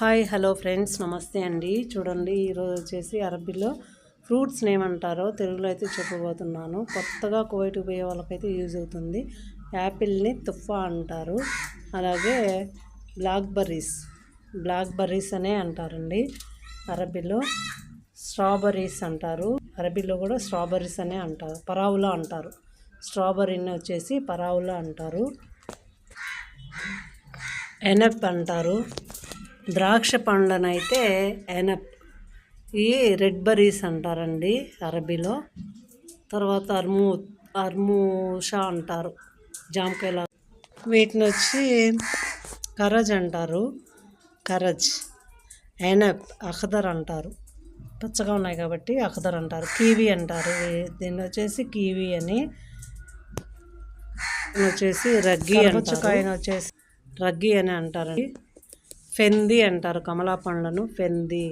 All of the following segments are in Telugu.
హాయ్ హలో ఫ్రెండ్స్ నమస్తే అండి. చూడండి ఈరోజు వచ్చేసి అరబీలో ఫ్రూట్స్ని ఏమంటారో తెలుగులో అయితే చెప్పబోతున్నాను. కొత్తగా కువైట్ పోయే వాళ్ళకైతే యూజ్ అవుతుంది. యాపిల్ని తుఫా అంటారు. అలాగే బ్లాక్ బర్రీస్ బ్లాక్ బర్రీస్ అనే అంటారండి. అరబీలో స్ట్రాబెర్రీస్ అంటారు. అరబీలో కూడా స్ట్రాబెర్రీస్ అనే అంటారు. పరావులా అంటారు. స్ట్రాబెర్రీని వచ్చేసి పరావులా అంటారు. ఎనప్ అంటారు. ద్రాక్ష పండ్లనైతే ఎనప్ ఈ రెడ్ బరీస్ అంటారండి అరబీలో. తర్వాత అర్మూ అర్మూషా అంటారు జామకాయల. వీటిని వచ్చి కరజ్ అంటారు కరజ్ ఎనప్ అఖదర్ అంటారు. పచ్చగా ఉన్నాయి కాబట్టి అఖదర్ అంటారు. కీవీ అంటారు. దీన్ని వచ్చేసి కీవీ అని వచ్చేసి రగ్గి అంటారు. వచ్చేసి రగ్గి అని అంటారండి. ఫెంది అంటారు కమలా పండ్లను ఫెంది.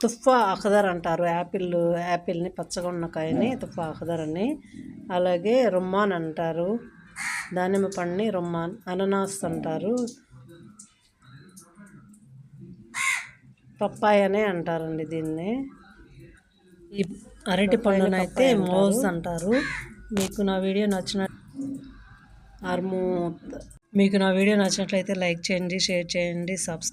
తుఫా అఖదర్ అంటారు యాపిల్ యాపిల్ని పచ్చగా ఉన్న కాయని తుఫా అఖదర్ అని అలాగే రుమ్మాన్ అంటారు దానిమ్మ పండుని రుమ్మాన్ అననాస్ అంటారు. పప్పాయ అనే అంటారండి దీన్ని. ఈ అరటి పండునైతే మోజ్ అంటారు. మీకు నా వీడియో నచ్చిన అర్మూత్ మీకు నా వీడియో నచ్చినట్లయితే లైక్ చేయండి షేర్ చేయండి సబ్స్క్రైబ్